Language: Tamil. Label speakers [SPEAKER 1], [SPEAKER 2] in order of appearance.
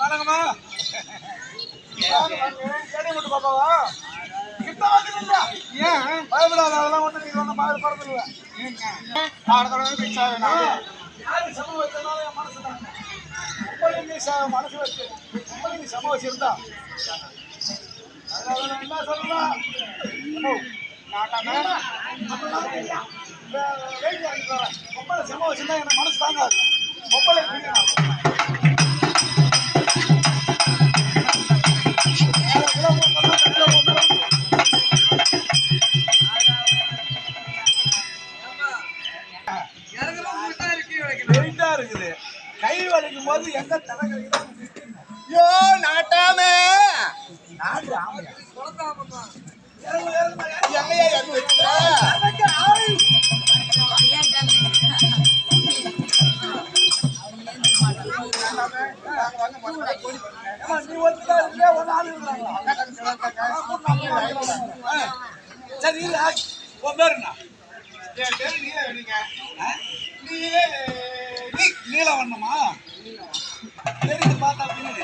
[SPEAKER 1] வணக்கம்மா கேடி மட்டும் பாப்பாவா ஏன்? பயப்படாத அதெல்லாம் ஒண்ணு நீ ஒண்ணு மாதிரி பறந்துடுவ அடுத்த பிச்சா யாரு சம வச்சனால என் மனசு தான். உங்களை நீ மனசு வச்சு உங்களை நீ சம வச்சிருந்தா. அதனால நான் என்ன நாட்டாமே வெயிட் வச்சிருந்தா எனக்கு மனசு தாங்காது. கை வலிக்கும் போது எங்க தலை கழிக்குதோ
[SPEAKER 2] யோ நாட்டாமே
[SPEAKER 1] நாடு ஆமையா
[SPEAKER 2] எங்கயா
[SPEAKER 1] நீ சரி உன் பேரு என்ன?
[SPEAKER 2] என் பேரு நீலவேணிங்க.
[SPEAKER 1] ஆ? நீல நீலவண்ணமா தெரிஞ்சு பார்த்தா பின்னாடி